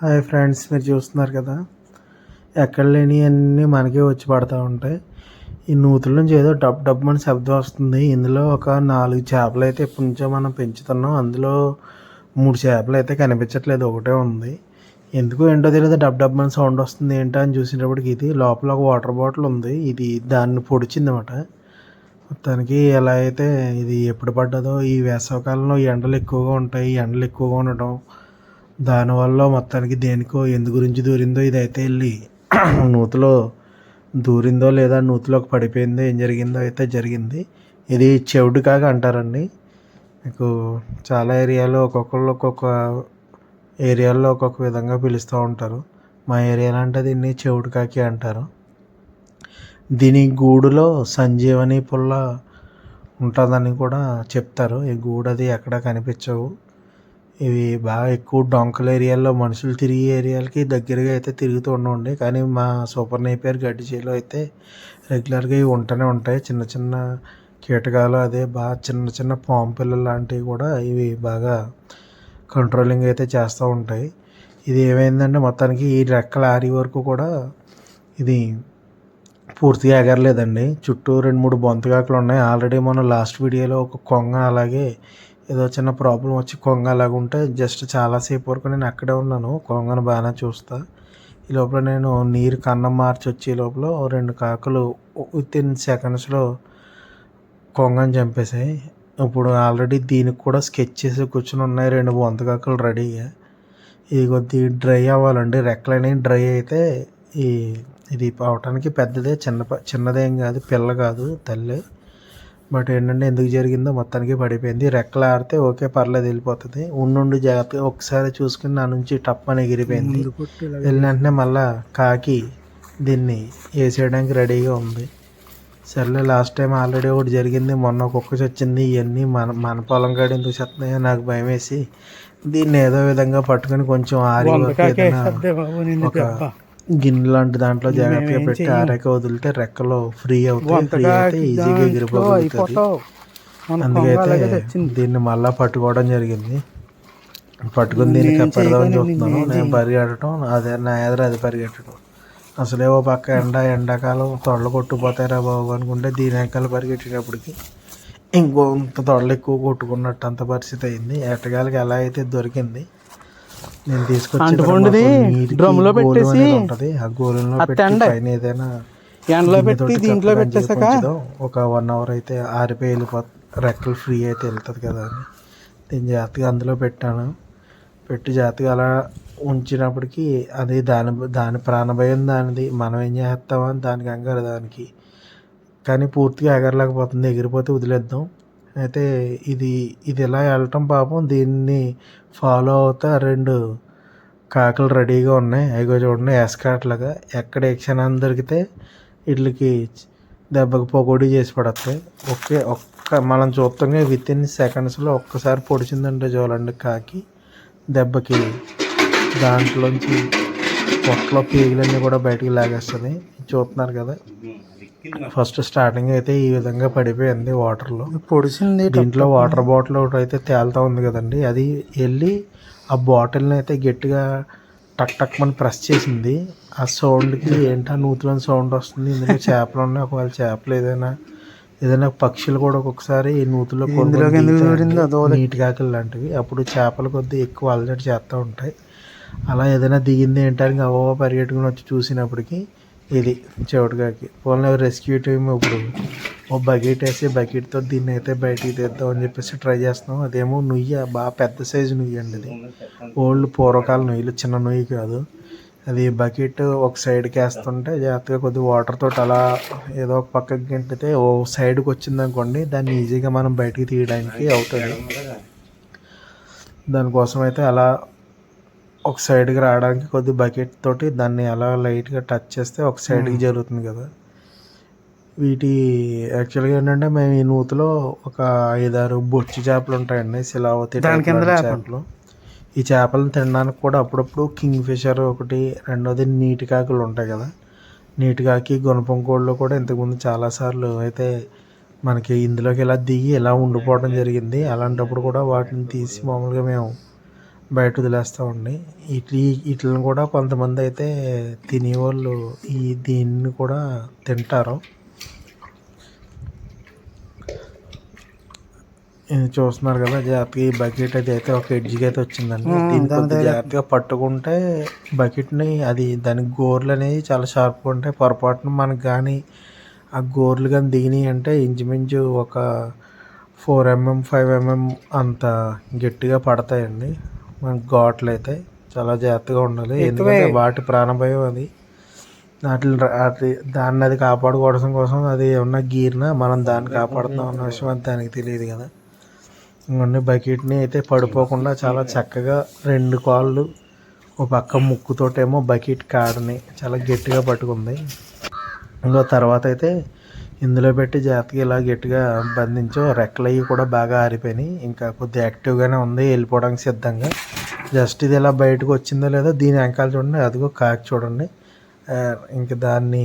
Hi friends మీరు చూస్తున్నారు కదా? ఎక్కడ లేని అన్నీ మనకే వచ్చి పడతా ఉంటాయి. ఈ నూతుల నుంచి ఏదో డబ్ డబ్ అని శబ్దం వస్తుంది. ఇందులో ఒక నాలుగు చేపలు అయితే ఇప్పటి నుంచో మనం పెంచుతున్నాం. అందులో మూడు చేపలు అయితే కనిపించట్లేదు. ఒకటే ఉంది. ఎందుకు ఏంటో తెలియదు డబ్ డబ్ అని సౌండ్ వస్తుంది. ఏంటో అని చూసినప్పటికి ఇది లోపల ఒక వాటర్ బాటిల్ ఉంది. ఇది దాన్ని పొడిచింది అనమాట మొత్తానికి ఎలా అయితే ఇది ఎప్పుడు పడ్డదో ఈ వేసవకాలంలో ఎండలు ఎక్కువగా ఉంటాయి. ఎండలు ఎక్కువగా ఉండటం దానివల్ల మొత్తానికి దేనికో ఎందు గురించి దూరిందో ఇదైతే వెళ్ళి నూతిలో దూరిందో లేదా నూతిలోకి పడిపోయిందో ఏం జరిగిందో అయితే జరిగింది. ఇది చెవుడు కాగా అంటారండి. మీకు చాలా ఏరియాలో ఒక్కొక్కళ్ళు ఒక్కొక్క ఏరియాల్లో ఒక్కొక్క విధంగా పిలుస్తూ ఉంటారు. మా ఏరియాలో అంటే దీన్ని చెవిడు కాకి అంటారు. దీని గూడులో సంజీవని పుల్ల ఉంటుందని కూడా చెప్తారు. ఈ గూడు అది ఎక్కడ కనిపించవు. ఇవి బాగా ఎక్కువ డొంకల ఏరియాల్లో మనుషులు తిరిగే ఏరియాలకి దగ్గరగా అయితే తిరుగుతూ ఉండండి కానీ మా సూపర్ నేపియర్ గడ్డి చేలో అయితే రెగ్యులర్గా ఇవి ఉంటూనే ఉంటాయి. చిన్న చిన్న కీటకాలు అదే బాగా చిన్న చిన్న పాము పిల్లలు లాంటివి కూడా ఇవి బాగా కంట్రోలింగ్ అయితే చేస్తూ ఉంటాయి. ఇది ఏమైందంటే మొత్తానికి ఈ రెక్కల ఆరి వరకు కూడా ఇది పూర్తిగా ఎగరలేదండి. చుట్టూ రెండు మూడు బొంతగాకులు ఉన్నాయి. ఆల్రెడీ మనం లాస్ట్ వీడియోలో ఒక కొంగ అలాగే ఏదో చిన్న ప్రాబ్లం వచ్చి కొంగ అలాగ ఉంటే జస్ట్ చాలాసేపు వరకు నేను అక్కడే ఉన్నాను. కొంగను బాగానే చూస్తా. ఈ లోపల నేను నీరు కన్నం మార్చి వచ్చే లోపల రెండు కాకులు విత్ ఇన్ సెకండ్స్లో కొంగను చంపేసాయి ఇప్పుడు ఆల్రెడీ దీనికి కూడా స్కెచ్ చేసి కూర్చుని ఉన్నాయి రెండు బొంతకాకులు రెడీగా ఇది కొద్ది డ్రై అవ్వాలండి రెక్కలనేవి డ్రై అయితే ఈ ఇది అవటానికి పెద్దదే చిన్న చిన్నదేం కాదు పిల్ల కాదు తల్లి. బట్ ఏంటంటే ఎందుకు జరిగిందో మొత్తానికి పడిపోయింది. రెక్కలు ఆడితే ఓకే పర్లేదు వెళ్ళిపోతుంది. ఉండుండి జాగ్రత్తగా ఒకసారి చూసుకుని నా నుంచి టప్ అని ఎగిరిపోయింది. వెళ్ళిన వెంటనే మళ్ళా కాకి దీన్ని వేసేయడానికి రెడీగా ఉంది. సర్లే లాస్ట్ టైం ఆల్రెడీ ఒకటి జరిగింది. మొన్న ఒక్కొక్క చచ్చింది. ఇవన్నీ మన మన పొలం కాడ ఎందుకు చెప్తున్నాయో నాకు భయం వేసి దీన్ని ఏదో విధంగా పట్టుకొని కొంచెం ఆరి ఒక గిన్నె లాంటి దాంట్లో జాగ్రత్తగా పెట్టి ఆరాక వదిలితే రెక్కలు ఫ్రీ అవుతాయి ఫ్రీ అయితే ఈజీగా ఎగిరిపోగలుగుతుంది అందుకైతే దీన్ని మళ్ళా పట్టుకోవడం జరిగింది. పట్టుకుని దీనికి పెడదామని చూస్తున్నాను. నేను పరిగెట్టడం అదే నా ఎదురు అది పరిగెట్టడం. అసలే ఓ పక్క ఎండ ఎండాకాలం తొడలు కొట్టుకుపోతారా బాబు అనుకుంటే దీని వెనకాల పరిగెట్టేటప్పటికి ఇంకొంత తొడలు ఎక్కువ కొట్టుకున్నట్టు అంత పరిస్థితి అయింది. ఎట్టగాలకి ఎలా అయితే దొరికింది నేను తీసుకొచ్చి drum లో పెట్టేసి. పైన ఏదైనా ఎండలో పెట్టి దీంట్లో పెట్టేసాక ఒక వన్ అవర్ అయితే ఆరిపోయి వెళ్ళిపోతుంది రెక్కలు ఫ్రీ అయితే వెళ్తుంది కదా అని. దీన్ని జాగ్రత్తగా అందులో పెట్టాను. పెట్టి జాగ్రత్తగా అలా ఉంచినప్పటికీ అది దాని దాని ప్రాణభయం దానిది. మనం ఏం చేస్తామని దానికి కంగారు దానికి. కానీ పూర్తిగా ఎగరలేకపోతుంది. ఎగిరిపోతే వదిలేద్దాం. అయితే ఇది ఇది ఇలా వెళ్ళటం పాపం దీన్ని ఫాలో అవుతా రెండు కాకులు రెడీగా ఉన్నాయి. అవి చూడండి ఎస్కాట్లాగా ఎక్కడ ఏ క్షణాన్ని దొరికితే వీటికి దెబ్బకి పొగొడి చేసి పడతాయి. ఒకే ఒక్క మనం చూస్తాం విత్ ఇన్ సెకండ్స్లో ఒక్కసారి పొడిచిందంటే చూడండి కాకి దెబ్బకి. దాంట్లోంచి పొట్టలో పీగులన్నీ కూడా బయటికి లాగేస్తుంది. చూస్తున్నారు కదా. ఫస్ట్ స్టార్టింగ్ అయితే ఈ విధంగా పడిపోయింది వాటర్లో పొడిసింది దీంట్లో వాటర్ బాటిల్ ఒకటి అయితే తేలుతా ఉంది కదండి. అది వెళ్ళి ఆ బాటిల్ని అయితే గట్టిగా టక్ టక్ అని ప్రెస్ చేసింది. ఆ సౌండ్కి ఏంటో నూతులని సౌండ్ వస్తుంది. ఇందులో చేపలు ఉన్నాయి. ఒకవేళ చేపలు ఏదైనా ఏదైనా పక్షులు కూడా ఒక్కొక్కసారి ఈ నూతులో నీటి కాకలు లాంటివి అప్పుడు చేపలు కొద్ది ఎక్కువ అలజడి చేస్తూ ఉంటాయి. అలా ఏదైనా దిగింది ఏంటని అవో పరిగెట్టుకుని వచ్చి చూసినప్పటికి ఇది చెవిటికాకి పోనీ రెస్క్యూ టీమ్ ఇప్పుడు ఓ బకెట్ వేసి బకెట్తో దీన్ని అయితే బయటికి తీద్దాం అని చెప్పేసి ట్రై చేస్తున్నాం. అదేమో నుయ్యి బాగా పెద్ద సైజు నుయ్యి అండి అది. ఓల్డ్ పూర్వకాల నుయ్యిలు చిన్న నుయ్యి కాదు. అది బకెట్ ఒక సైడ్కి వేస్తుంటే జాగ్రత్తగా కొద్ది వాటర్ తోటి అలా ఏదో ఒక పక్కకి గంటితే ఓ సైడ్కి వచ్చిందనుకోండి దాన్ని ఈజీగా మనం బయటికి తీయడానికి అవుతుంది. దానికోసం అయితే అలా ఒక సైడ్కి రావడానికి కొద్ది బకెట్ తోటి దాన్ని అలా లైట్గా టచ్ చేస్తే ఒక సైడ్కి జరుగుతుంది కదా. వీటి యాక్చువల్గా ఏంటంటే మేము ఈ నూతిలో ఒక ఐదారు బొచ్చి చేపలు ఉంటాయండి శిలావతి. చేపలు? ఈ చేపలను తినడానికి కూడా అప్పుడప్పుడు కింగ్ ఫిషర్ ఒకటి రెండోది నీటి కాకులు ఉంటాయి కదా. నీటి కాకి గుణపం కోళ్ళు కూడా ఇంతకుముందు చాలాసార్లు అయితే మనకి ఇందులోకి ఇలా దిగి ఇలా ఉండిపోవడం జరిగింది. అలాంటప్పుడు కూడా వాటిని తీసి మామూలుగా మేము బయట వదిలేస్తామండి ఇట్లి వీటిని కూడా కొంతమంది అయితే తినేవాళ్ళు ఈ దీన్ని కూడా తింటారు. చూస్తున్నారు కదా జాగ్రత్తగా ఈ బకెట్ అది అయితే ఒక ఎడ్జ్కి అయితే వచ్చిందండి. దీన్ని కొద్దిగా జాగ్రత్తగా పట్టుకుంటే బకెట్ని అది దాని గోర్లు అనేవి చాలా షార్ప్గా ఉంటాయి. పొరపాటున మనకు కానీ ఆ గోర్లు కానీ దిగినాయి అంటే ఇంచుమించు ఒక ఫోర్ ఎంఎం ఫైవ్ ఎంఎం అంత గట్టిగా పడతాయండి. మనకి ఘాట్లు అయితే చాలా జాగ్రత్తగా ఉండాలి. ఎందుకంటే వాటి ప్రాణభయం అది. వాటి వాటి దాన్ని అది కాపాడుకోవడం కోసం అది ఏమన్నా గీరినా మనం దాన్ని కాపాడుతాం అన్న విషయం అది దానికి తెలియదు కదా. ఇంకొన్ని బకెట్ని అయితే పడిపోకుండా చాలా చక్కగా రెండు కాళ్ళు ఒక పక్క ముక్కుతోటేమో బకెట్ కాడని చాలా గట్టిగా పట్టుకుంది. ఇంకో తర్వాత అయితే ఇందులో పెట్టి జాగ్రత్తగా ఇలా గట్టిగా బంధించో రెక్కలు అవి కూడా బాగా ఆరిపోయినాయి. ఇంకా కొద్దిగా యాక్టివ్గానే ఉంది వెళ్ళిపోవడానికి సిద్ధంగా. జస్ట్ ఇది ఇలా బయటకు వచ్చిందో లేదో దీని వెనకాల చూడండి అదిగో కాకి చూడండి. ఇంక దాన్ని